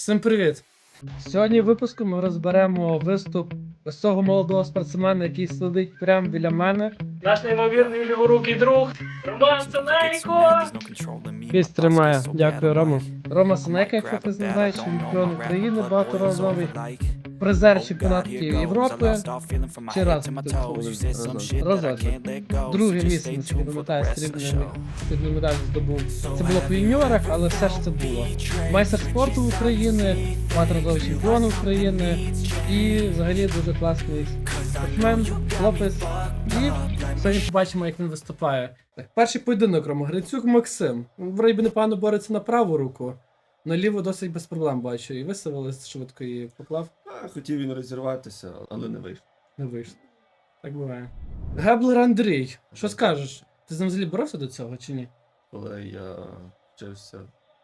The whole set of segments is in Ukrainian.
Всім привіт! Сьогодні в випуску ми розберемо виступ ось цього молодого спортсмена, який сидить прямо біля мене. Наш неймовірний ліворукий друг Роман Сенейко! Кість тримає. Дякую, Рома. Рома Сенека, якщо ти не чемпіон України, багаторазовий призер чемпіонатів Європи. Чи раз Разок. Друге місце, я пам'ятаю, срібну медаль здобув. Це було по юніорах, але все ж це було. Майстер спорту України, багаторазовий чемпіон України і взагалі дуже класний спортсмен, хлопець. І сьогодні побачимо, як він виступає. Так, перший поєдинок Рома Грицюк Максим. Вроді непогано бореться на праву руку. На ліву досить без проблем бачу. І виставили швидко і поклав. А, хотів він розірватися, але не вийшло. Не вийшло. Так буває. Геблер Андрій, що скажеш? Ти з ним взагалі боровся до цього чи ні? Коли я вчився,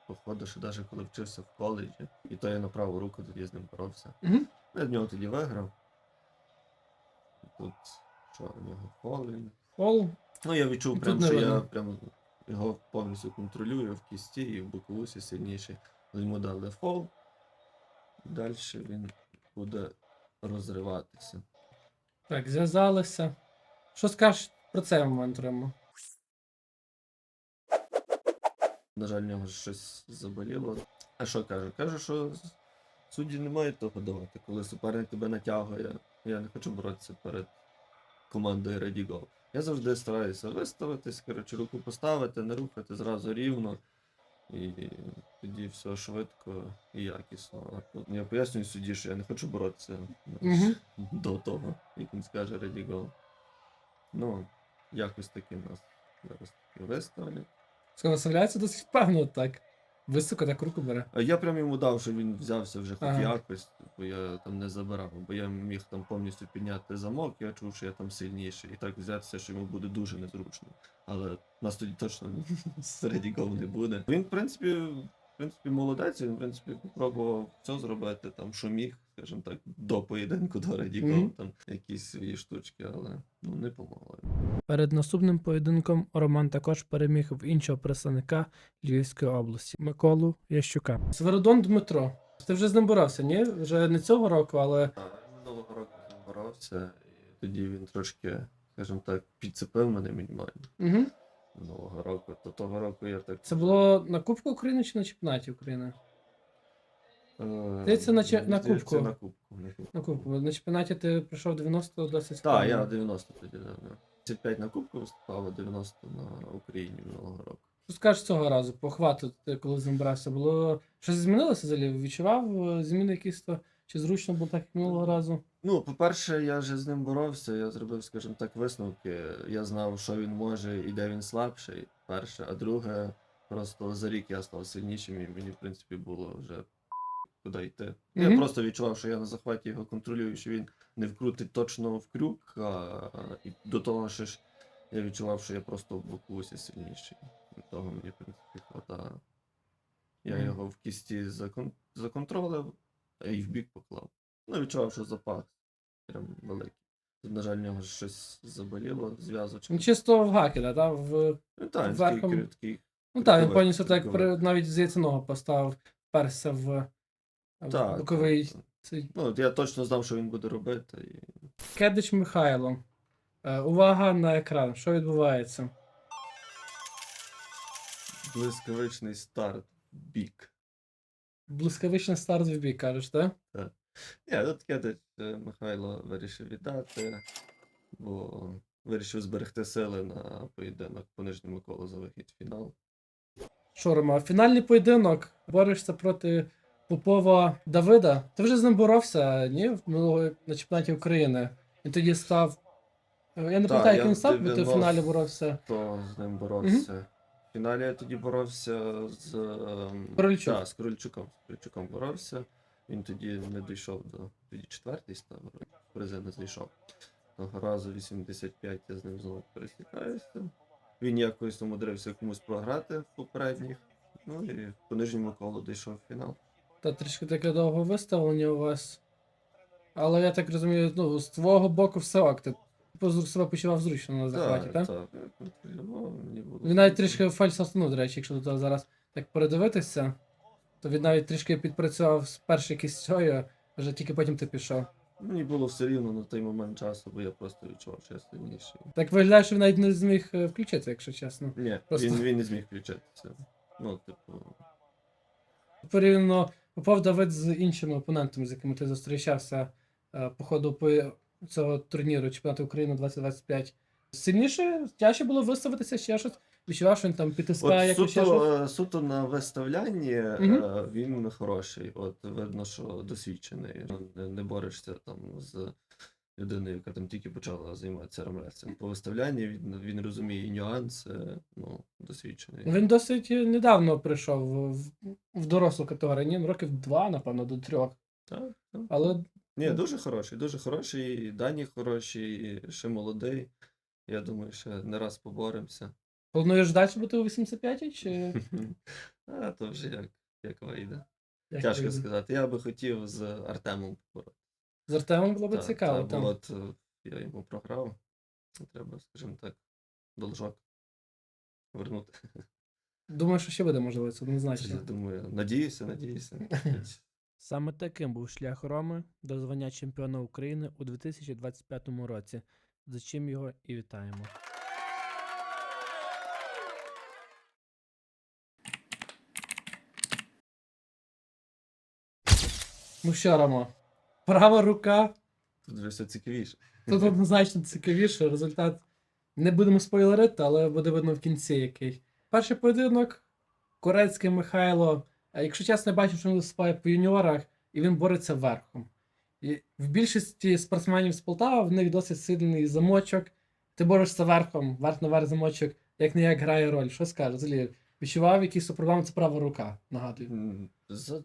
походу, що навіть коли вчився в коледжі, і то я на праву руку тоді з ним боровся. Угу. Я в нього тоді виграв. Тут що у нього фолин. Фол. Ну я відчув Тут прям, не що я видно. прям його повністю контролюю в кісті і в боковусі сильніший. Але Йому дали фол. Далі він буде розриватися. Так, зв'язалися. Що скажеш про цей момент, Рома? На жаль, в нього щось заболіло. А що кажу? Кажу, що судді не мають того давати. Коли суперник тебе натягує, я не хочу боротися перед командою Ready Go. Я завжди стараюся виставитись, коротше, руку поставити, не рухати зразу рівно. І тоді все швидко і якісно. Тут Я пояснюю судді, що я не хочу боротися Угу. до того, як він скаже Ready Go. Ну, якось таки нас зараз таки виставлять. Виставляється досить впевнено так. Високо так руку бере. А Я прям йому дав, щоб він взявся вже хоч Ага. якось, бо я там не забирав, бо я міг там повністю підняти замок, я чув, що я там сильніший, і так взятися, що йому буде дуже незручно. Але нас тоді точно середі гол не буде. Він, в принципі, в принципі, молодець, він, в принципі, спробував все зробити, там, що міг, скажімо так, до поєдинку до Реді Гол, Мгм. там якісь свої штучки, але ну не помогло. Перед наступним поєдинком Роман також переміг в іншого представника Львівської області Миколу Ящука. Сверодон Дмитро. Ти вже з ним боровся, ні? Вже не цього року, але А, Минулого року з ним боровся, і тоді він трошки, скажімо так, підцепив мене мінімально. угу. Минулого року. То того року я так. це було на Кубку України чи на чемпіонаті України? Е, Здається, на чи- на здається, Кубку. На кубку. На кубку. На Кубку. На чемпіонаті ти прийшов 90 досить Так, я 90 тоді дав. да. 35 на кубку виступав, а 90 на Україні минулого року. Що скажеш цього разу? По хвату, коли з ним брався, було щось змінилося взагалі? Відчував е, зміни якісь то? Чи зручно було так як минулого разу? Ну, по-перше, я вже з ним боровся, я зробив, скажімо так, висновки. Я знав, що він може і де він слабший, перше. А друге, просто за рік я став сильнішим, і мені, в принципі, було вже куди йти. Я Мгм. просто відчував, що я на захваті його контролюю, що він не вкрутить точно в крюк, а і до того ще ж я відчував, що я просто в бокусі сильніший. Від того мені, в принципі, хватає. Я Мгм. його в кісті закон... законтролив, й в бік поклав. Ну, відчував, що запас прям великий. Тут, на жаль, в нього щось заболіло, зв'язочка. Чисто в гаки, да, та, в... Ну, так, верхом- такий, такий. ну так, він повністю так навіть здається ногу поставив, перся в, в Так, боковий. цей. Ну, я точно знав, що він буде робити. І... Кедич Михайло. Е, увага на екран. Що відбувається? Блискавичний старт в бік. Блискавичний старт в бік, кажеш, так? Так. Ні, тут кидать е, Михайло вирішив віддати, бо вирішив зберегти сили на поєдинок по нижньому колу за вихід в фінал. Що, фінальний поєдинок. Борешся проти Попова Давида. Ти вже з ним боровся, ні? В минулого на чемпіонаті України. Він тоді став. е, Я не пам'ятаю, як він став, бо ти в фіналі боровся. Хто з ним боровся? В фіналі я тоді боровся з ем, Корольчук. Так, з Корольчуком. З Корольчуком боровся. Він тоді не дійшов до. Тоді четвертий став, призи не зайшов. Того разу 85 я з ним знову пересікаюся. Він якось умудрився комусь програти в попередніх. Ну і по нижньому колу дійшов в фінал. Та трішки таке довго виставлення у вас. Але я так розумію, ну, з твого боку все ок. Ти позу- себе почував зручно на захваті, так? так. було Він навіть трішки фальсоснув, до речі, якщо до того зараз так передивитися, То він навіть трішки підпрацював з першої кістьою, вже тільки потім ти пішов. Мені було все рівно на той момент часу, бо я просто відчував, що я сильніший. Так виглядає, що він навіть не зміг е, включити, якщо чесно. Ні, Просто- він, він не зміг включитися. Ну, типу, Порівняно попав Давид з іншими опонентами, з якими ти зустрічався е, по ходу по цього турніру Чемпіонату України 2025. Сильніше, тяжче було виставитися ще щось. Відчував, що він там підтискає якось ще щось. суто, е, на виставлянні е, він хороший. От видно, що досвідчений. Не, не борешся там з людиною, яка там тільки почала займатися ремреслінгом. По виставлянні він, він розуміє нюанси, ну, досвідчений. Він досить е, недавно прийшов в, в дорослу категорію, ні, років два, напевно, до трьох. Так, так. Але Ні, дуже хороший, дуже хороший, і дані хороші, і ще молодий. Я думаю, ще не раз поборемося. плануєш далі бути у 85 чи А то вже як, як вийде. як Тяжко ти- сказати. Я би хотів з Артемом поборотися. з Артемом було б цікаво. та, там. от е, я йому програв. Треба, скажімо так, должок вернути. Думаю, що ще буде можливо, це Я однозначно. думаю, надіюся, надіюся. Саме таким був шлях Роми до звання чемпіона України у 2025 році, за чим його і вітаємо. Ну що, Рома, права рука, Тут вже все цікавіше. тут однозначно цікавіше. Результат не будемо спойлерити, але буде видно в кінці який. Перший поєдинок Корецький Михайло. Якщо чесно, я бачив, що він виступає по юніорах, і він бореться верхом. І в більшості спортсменів з Полтави в них досить сильний замочок. Ти борешся верхом, верх на верх замочок, як не як грає роль. Що скажеш? Взагалі, відчував якісь проблеми, це права рука, нагадую.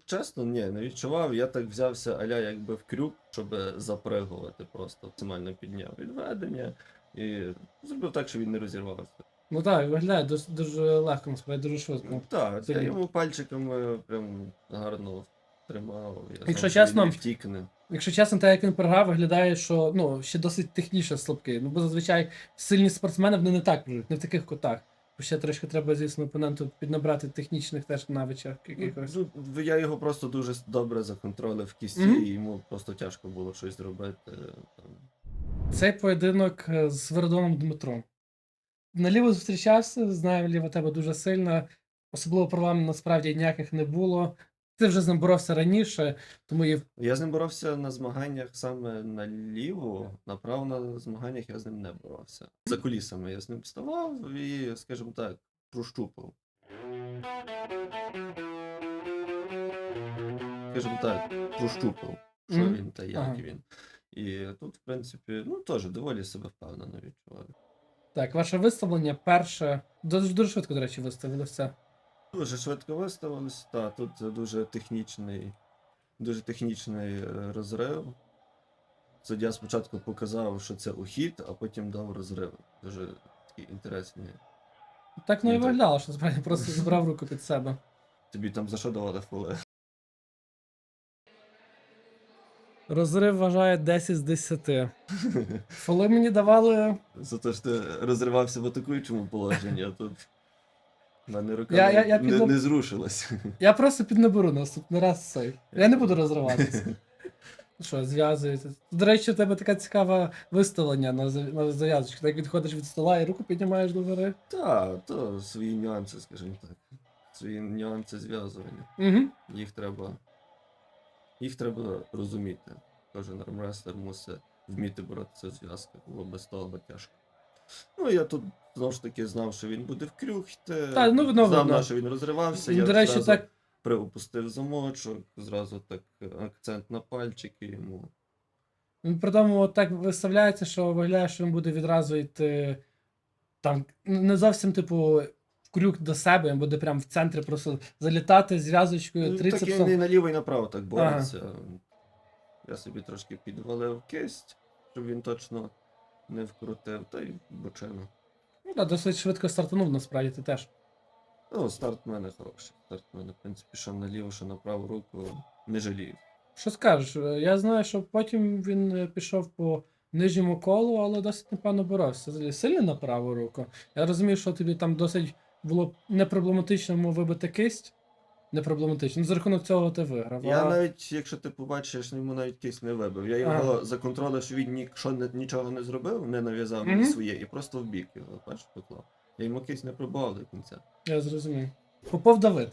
Чесно, ні, не відчував. Я так взявся аля якби в крюк, щоб запригувати просто максимально підняв відведення і зробив так, щоб він не розірвався. Ну так, виглядає дуже, дуже легко, насправді, дуже швидко. Так, я йому пальчиками прям гарно тримав. Я Якщо знав, що він чесно, не втікне. Якщо чесно, те, як він програв, виглядає, що ну, ще досить технічно слабкий. Ну, бо зазвичай сильні спортсмени вони не так проживуть, не в таких кутах. Бо ще трошки треба, звісно, опоненту піднабрати технічних теж навичок якихось. Ну, ну, я його просто дуже добре законтролив в кісті, Мгм. і йому просто тяжко було щось зробити. Там. Цей поєдинок е, з Вердоном Дмитром. Наліво зустрічався, знаю, ліво тебе дуже сильно. Особливо проблем насправді ніяких не було. Ти вже з ним боровся раніше, тому і Я з ним боровся на змаганнях саме наліво, направо на змаганнях я з ним не боровся. За кулісами я з ним вставав і, скажімо так, прощупав. Скажімо так, прощупав, що Мгм. він та як Ага. він. І тут, в принципі, ну теж доволі себе впевнено відчуваю. так, ваше виставлення перше. Дуже, дуже швидко, до речі, виставилося. Дуже швидко виставились, та тут дуже технічний, дуже технічний е, розрив. Суддя спочатку показав, що це ухід, а потім дав розрив. Дуже такі інтересні. Так ну і виглядало, що справді просто забрав руку під себе. Тобі там за що давали фоли? Розрив вважає 10 з 10. Фоли мені давали. За те, що ти розривався в атакуючому положенні, а тут. в мене рука Я- не, я- я не, підло- не зрушилась. Я просто піднаберу наступний раз цей. Я не буду розриватися. Ну Що, зв'язується. До речі, у тебе така цікава виставлення на, зав- на зав'язочку. Так відходиш від стола і руку піднімаєш до гори. Та, то свої нюанси, скажімо так. Свої нюанси зв'язування. Угу. Їх треба. Їх треба розуміти. Кожен армрестер мусить вміти боротися в зв'язках, бо без того тяжко. Ну, я тут знову ж таки знав, що він буде в крюк йти. Та, ну, видно, знав, видно. на що він розривався. я До речі, зразу так. приопустив замочок, зразу так е, акцент на пальчики йому. Він при тому так виставляється, що виглядає, що він буде відразу йти там ну, не зовсім, типу, крюк до себе, він буде прям в центрі просто залітати зв'язочкою, Ну, так і не наліво і направо так бореться. Я собі трошки підвалив кисть, щоб він точно не вкрутив, та й бочину. Ну, да, досить швидко стартанув, насправді ти теж. Ну, старт в мене хороший. Старт в мене, в принципі, що наліво, що на праву руку не жалію. Що скажеш? Е, Я знаю, що потім він е, пішов по нижньому колу, але досить непогано боровся. Сильно на праву руку. Я розумію, що тобі там досить було непроблематично йому вибити кисть. не проблематично. Ну, За рахунок цього ти виграв. Я а- навіть, якщо ти побачиш, йому навіть кейс не вибив. Я його законтролив, що він нічого не, нічого не зробив, не нав'язав мені Мгм. своє, і просто в бік його бачиш, поклав. Я йому кейс не пробував до кінця. Я зрозумів. Попов Давид.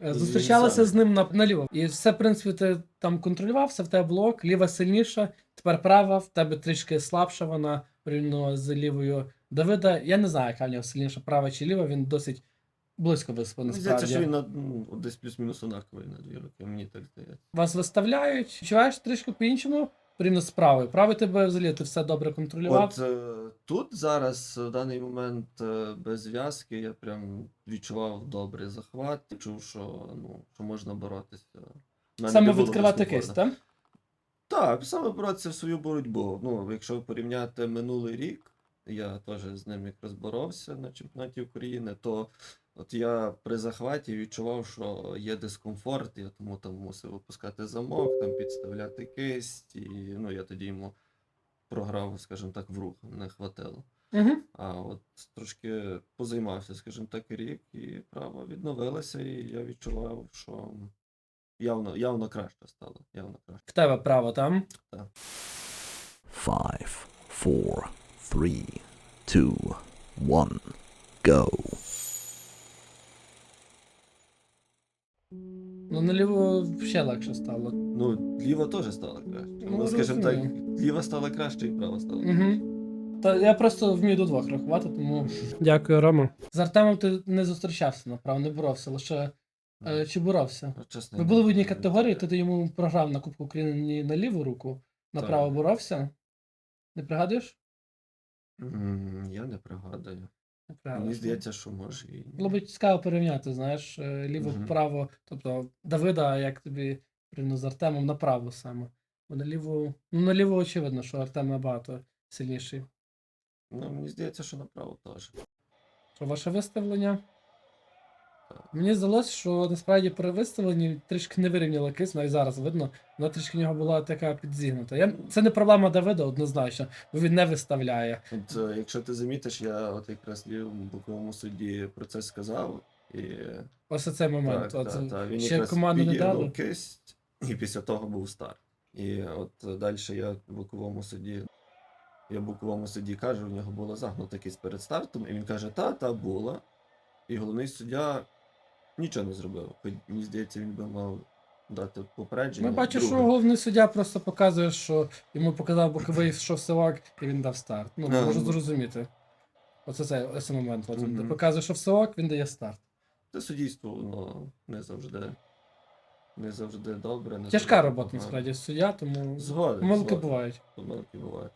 Е, сам. з ним на, наліво. І все, в принципі, ти там контролював, все в тебе блок, ліва сильніша, тепер права, в тебе трішки слабша вона порівняно з лівою Давида. Я не знаю, яка в нього сильніша, права чи ліва, він досить близько виспав Мені здається, що він на, ну, десь плюс-мінус однаковий на дві роки, мені так здається. Вас виставляють, відчуваєш трішки по-іншому, порівняно з правою. Правий тебе взагалі ти все добре контролював. От е, тут зараз, в даний момент, е, без зв'язки, я прям відчував добрий захват, чув, що, ну, що можна боротися. В мене Саме було відкривати кейс, дискомфорту. так? Так, саме боротися в свою боротьбу. Ну, якщо порівняти минулий рік, я теж з ним якраз боровся на чемпіонаті України, то от я при захваті відчував, що є дискомфорт, я тому там мусив опускати замок, там підставляти кисть, і ну, я тоді йому програв, скажімо так, в рух, не хватило. Угу. А от трошки позаймався, скажімо так, рік, і право відновилося, і я відчував, що явно, явно краще стало. Явно краще. В тебе право там. Five, four, three, two, one, go. Ну, наліво ще легше стало. Ну, ліва теж стала краще. Ну, Ну, скажімо так, ліва стала краще і права стала. Угу. Та я просто вмію до двох рахувати, тому. Дякую, Рома. З Артемом ти не зустрічався, направо, не боровся, лише. Е, чи боровся? Ну, чесно, Ви були в одній категорії, то ти йому програв на Кубку України на ліву руку, направо Так. боровся. Не пригадуєш? М, Я не пригадую. Мені здається, що може і. Було б цікаво порівняти, знаєш, е, Мгм. ліво-право, тобто Давида, як тобі порівняно з Артемом направо саме. Бо на ліву, ну на ліву очевидно, що Артем набагато сильніший. Ну, мені здається, що направо теж. Про ваше виставлення? Мені здалося, що насправді при виставленні трішки не вирівняла кис, навіть зараз видно, вона трішки в нього була така підзігнута. Я... Це не проблема Давида, однозначно, бо він не виставляє. От е, якщо ти замітиш, я от якраз в боковому суді про це сказав. І Ось оцей момент. так, От, так, так. Він ще якраз команду не підігнув дали. кисть, і після того був старт. І от далі я в боковому суді. Я в боковому суді кажу, в нього була загнута кисть перед стартом, і він каже, та, та була. І головний суддя нічого не зробив. Хоч мені здається, він би мав дати попередження. Ми бачу, що друге. головний суддя просто показує, що йому показав боковий що сивак, і він дав старт. Ну, А, можу ну. зрозуміти. Оце цей ось момент. От, Мгм. Показує, що всивак, він дає старт. Це суддівство, воно не завжди. Не завжди добре. Не Тяжка завжди робота, погано. насправді, суддя, тому Згоден. помилки згоден. бувають. Помилки бувають.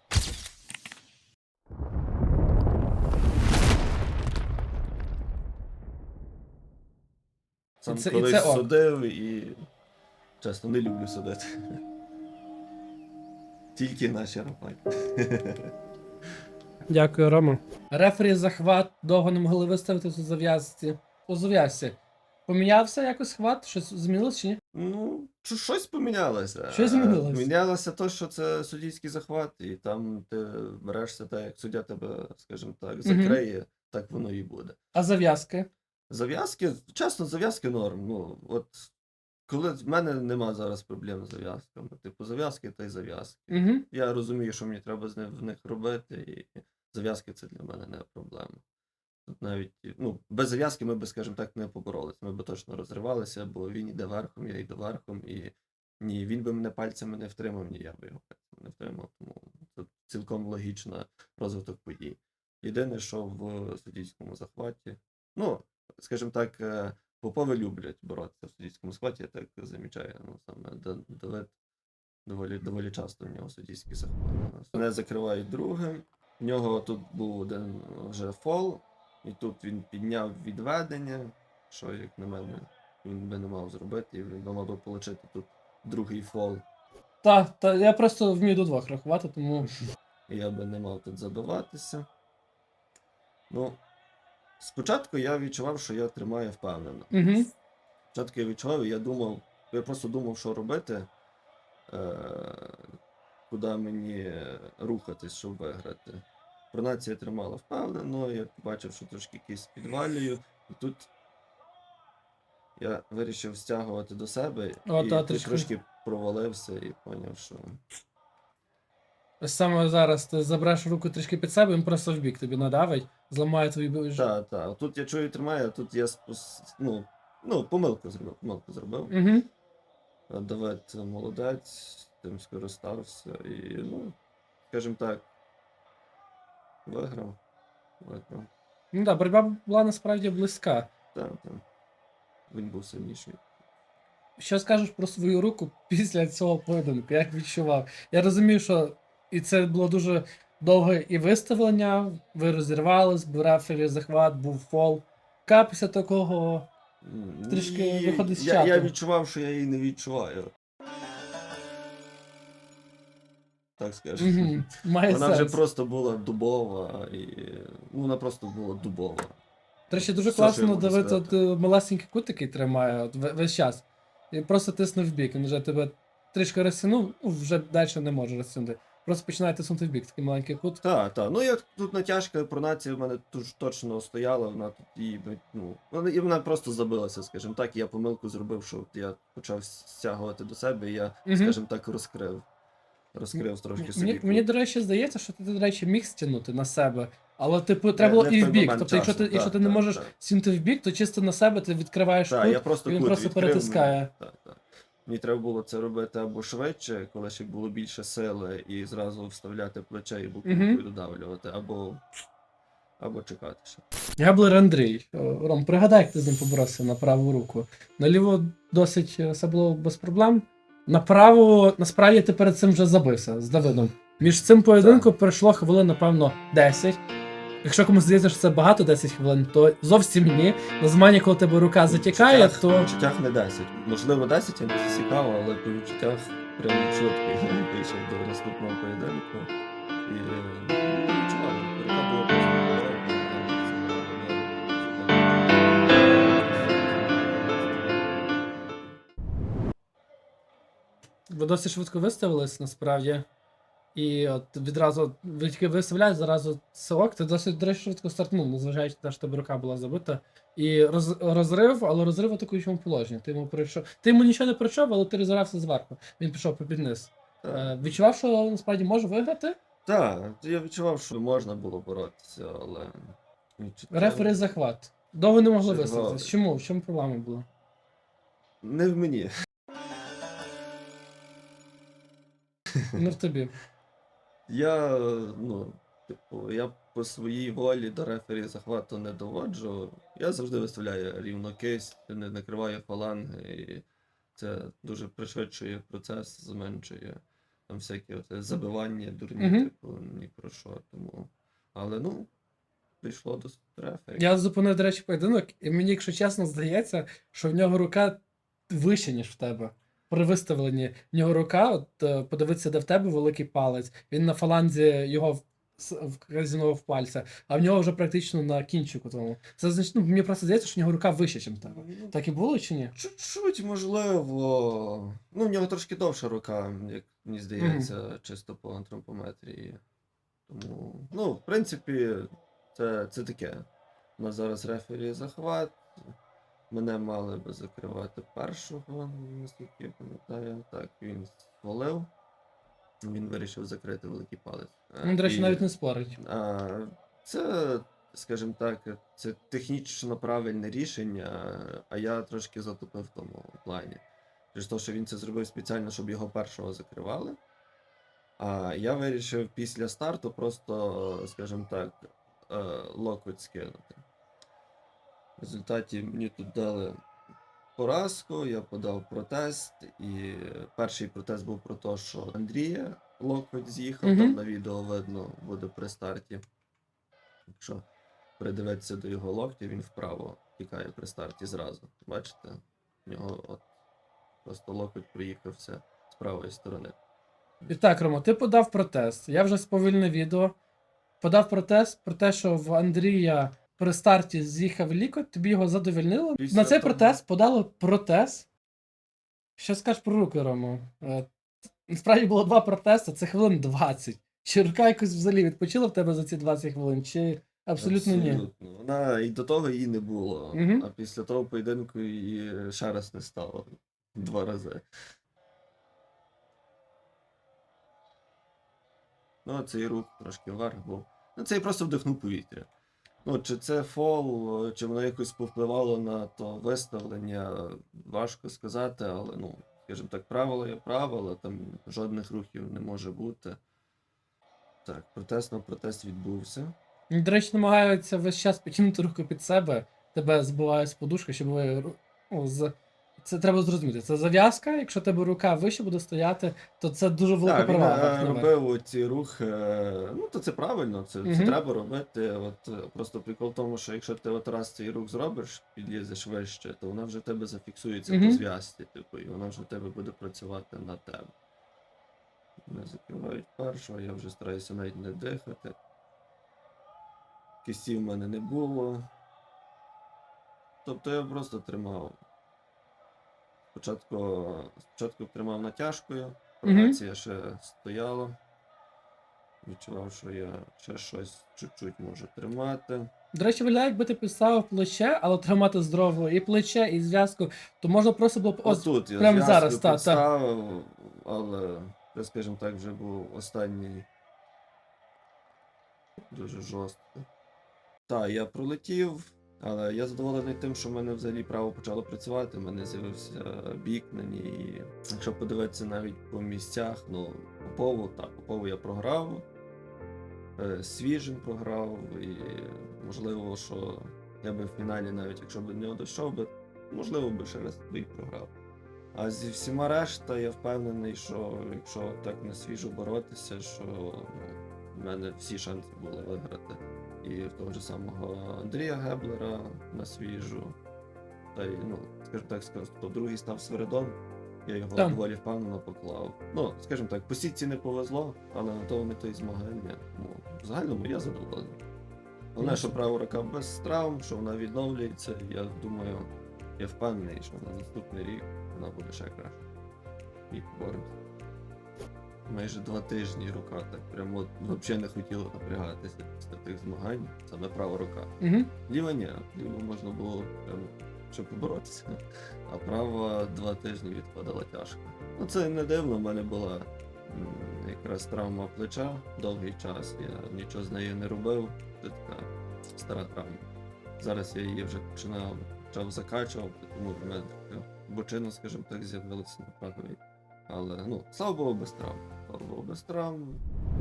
Сам це- і це судив і. Чесно, не люблю судити. Тільки наші рапаті. Дякую, Рома. Рефері захват довго не могли виставити у зав'язці. У зав'язці. Помінявся якось хват? Щось змінилось чи ні? Ну, що- щось помінялося. Щось змінилось. Мінялося те, що це суддівський захват, і там ти берешся так, як суддя тебе, скажімо так, закриє, так воно і буде. А зав'язки? Зав'язки, чесно, зав'язки норм. Ну, от коли в мене нема зараз проблем з зав'язками. Типу, зав'язки та й зав'язки. Угу. Я розумію, що мені треба з них, в них робити, і зав'язки це для мене не проблема. Тут навіть, ну, без зав'язки ми би, скажімо так, не поборолися. Ми би точно розривалися, бо він іде верхом, я йду верхом, і ні, він би мене пальцями не втримав, ні я би його пальцями не втримав. Тому це цілком логічно розвиток подій. Єдине, що в суддівському захваті, ну, скажімо так, е, попови люблять боротися в суддівському захваті, я так замічаю. Ну, саме Давид доволі, доволі часто в нього суддівський захват. Мене закривають другим. В нього тут був один вже фол, і тут він підняв відведення, що, як на мене, він би не мав зробити, і він би мав би отримати тут другий фол. Та, та я просто вмію до двох рахувати, тому. Я би не мав тут забиватися. Ну, спочатку я відчував, що я тримаю впевнено. Угу. Спочатку я відчував, і я думав, я просто думав, що робити, е, куди мені рухатись, щоб виграти. Пронація тримала впевнено, я бачив, що трошки кість підвалюю, і тут Я вирішив стягувати до себе О, і та, трішки. трошки провалився і зрозумів, що. Саме зараз ти забереш руку трішки під себе, він просто в бік тобі надавить, зламає твій б- Так, так. Тут я чую тримаю, а тут я спос... ну, ну, помилку зробив. Помилку зробив. Угу. А Давид молодець, тим скористався і, ну, скажімо так, виграв. Виграв. Ну так, боротьба була насправді близька. Так, так. Він був сильніший. Що скажеш про свою руку після цього поєдинку? Як відчував? Я розумію, що і це було дуже довге і виставлення, ви розірвались, був рефері захват, був фол. Ка після такого. Трішки ні, виходить з я, я відчував, що я її не відчуваю. Так скажемо. Угу, має Вона сенс. вже просто була дубова і. Ну, вона просто була дубова. До речі, дуже Все, що я класно можу дивитися, от сказати. е, малесенький кут, який тримає от, ве- весь час. І просто тисне в бік. Він вже тебе трішки розтягнув, ну, вже далі не може розтягнути. Просто починає тиснути в бік, такий маленький кут. Так, так. Ну, як тут натяжка пронація в мене тут точно стояла, вона тут і, ну, вона, і вона просто забилася, скажімо так, і я помилку зробив, що я почав стягувати до себе, і я, Мгм. скажімо так, розкрив. Розкрив трошки собі. Мені, мені, до речі, здається, що ти, до речі, міг стягнути на себе. Але, типу, треба було і в бік. Тобто, якщо ти, часу, якщо ти не так, можеш так. стягнути в бік, то чисто на себе ти відкриваєш Так, кут, я просто і він кут просто відкрив, перетискає. Так, так. Мені треба було це робити або швидше, коли ще було більше сили, і зразу вставляти плече і буквою додавлювати, або, або чекати ще. Габлер Андрій. О, Ром, пригадай, як ти з ним поборовся на праву руку. На ліву досить е, все було без проблем. На праву, насправді, ти перед цим вже забився з Давидом. Між цим поєдинком пройшло хвилин, напевно, 10. Якщо комусь здається, що це багато 10 хвилин, то зовсім ні. На змані, коли тебе рука затікає, По то. відчуттях не 10. Можливо, 10 я не засікав, але по відчуттях прям чітко вийшов до наступного поєдинку. І е, була Ви досить швидко виставились, насправді. І от відразу ви тільки зразу силок, ти досить до речі, швидко стартнув, незважаючи на те, що тебе рука була забита. І роз, розрив, але розрив у атакуючому положенні. Ти йому прийшов. Ти йому нічого не прийшов, але ти розірався зверху. Він пішов попід низ. Е, відчував, що насправді може виграти. Так, я відчував, що можна було боротися, але. відчуття- Рефері захват. Довго не могли Чого? виставитися. Чому? В чому проблема була? Не в мені. Не в тобі. Я, ну, типу, я по своїй волі до рефері захвату не доводжу. Я завжди виставляю рівно кисть, не накриваю фаланги, і це дуже пришвидшує процес, зменшує там всякі от забивання, дурні, Мгм. типу, ні про що. Тому. Але ну, дійшло до рефері. Я зупинив, до речі, поєдинок, і мені, якщо чесно, здається, що в нього рука вища, ніж в тебе. При виставленні в нього рука, от е, подивитися, де в тебе великий палець. Він на фаланзі його в- в пальця, а в нього вже практично на кінчику тому. Це значить, ну, мені просто здається, що в нього рука вища, ніж тебе. Ну, Так і було чи ні? Чуть-чуть, можливо. Ну, в нього трошки довша рука, як мені здається, чисто по антропометрії. Тому, ну, в принципі, це, це таке. У нас зараз рефері захват. Мене мали би закривати першого, наскільки я пам'ятаю. Так, він свалив. Він вирішив закрити великий палець. Е, Ну, до речі, навіть не спорить. а, це, скажімо так, це технічно правильне рішення, а я трошки затупив в тому плані. Через те, що він це зробив спеціально, щоб його першого закривали. А я вирішив після старту просто, скажімо так, е, локоть скинути. В результаті мені тут дали поразку, я подав протест, і перший протест був про те, що Андрія локоть з'їхав, Мгм. там на відео видно буде при старті. Якщо придивитися до його локтя, він вправо тікає при старті зразу. Бачите? В нього от просто локоть приїхався з правої сторони. І так, Ромо, ти подав протест. Я вже сповільнив відео. Подав протест про те, що в Андрія при старті з'їхав лікоть, тобі його задовольнило. Після На цей того- протест подали протест. Що скажеш про руки, Ромо? Е, Насправді було два протести, це хвилин 20. Чи рука якось взагалі відпочила в тебе за ці 20 хвилин, чи Абсолютно ні. Абсолютно. Вона і до того її не було. Мгм. А після того поєдинку її ще раз не стало. Два рази. Ну, цей рух трошки вверх був. Ну, цей просто вдихнув повітря. Ну, чи це фол, чи воно якось повпливало на то виставлення, важко сказати, але ну, скажімо так, правило є правило, там жодних рухів не може бути. Так, протест на протест відбувся. До речі, намагаються весь час підтягнути руку під себе, тебе збиває з подушки, щоб ви ну, з... Це треба зрозуміти. Це зав'язка, якщо тебе рука вище буде стояти, то це дуже велика Так, він перевага. е, робив ці рухи. е, Ну, то це правильно, це, Мгм. це треба робити. От е, просто прикол в тому, що якщо ти от раз цей рух зробиш, підлізеш вище, то вона вже в тебе зафіксується Мгм. по зв'язці, типу, і вона вже в тебе буде працювати на тебе. Не закривають першого, я вже стараюся навіть не дихати. Кістів в мене не було. Тобто я просто тримав. Спочатку, спочатку тримав натяжкою, Провація ще стояла. Відчував, що я ще щось чуть-чуть можу тримати. До речі, виглядає, якби ти підставив плече, але тримати здорово і плече, і зв'язку, то можна просто було б ось тут я прямо зараз, та, та. але скажімо так, вже був останній дуже жорстко. Так, я пролетів, але я задоволений тим, що в мене взагалі право почало працювати, в мене з'явився бік на ній. І якщо подивитися навіть по місцях, ну, Попову, так, Попову я програв, е, Свіжин програв, і можливо, що я би в фіналі, навіть якщо б до не дійшов би, можливо би ще раз бій програв. А зі всіма решта я впевнений, що якщо так на свіжо боротися, що ну, в мене всі шанси були виграти. І того ж самого Андрія Геблера на свіжу. Та й, ну, скажімо так, скажу, то другий став Свиридон. Я його Так. доволі впевнено поклав. Ну, скажімо так, по сітці не повезло, але на тому мету і змагання. Ну, в загальному я задоволений. Головне, що права рука без травм, що вона відновлюється. Я думаю, я впевнений, що на наступний рік вона буде ще краще. І поборемося. Майже два тижні рука так прямо от взагалі не хотіла напрягатися після тих змагань. Саме права рука. Угу. Ліва ні, ліва можна було прям щоб поборотися. А права два тижні відкладала тяжко. Ну це не дивно, в мене була якраз травма плеча довгий час. Я нічого з нею не робив. Це така стара травма. Зараз я її вже починав почав закачувати, тому в мене бочина, скажімо так, з'явилася на прагові. Але ну, слава Богу, без травм. Богу, без травм.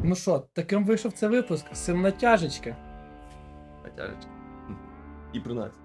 Ну що, таким вийшов цей випуск. Сильна тяжечка. Натяжечки. І про нас.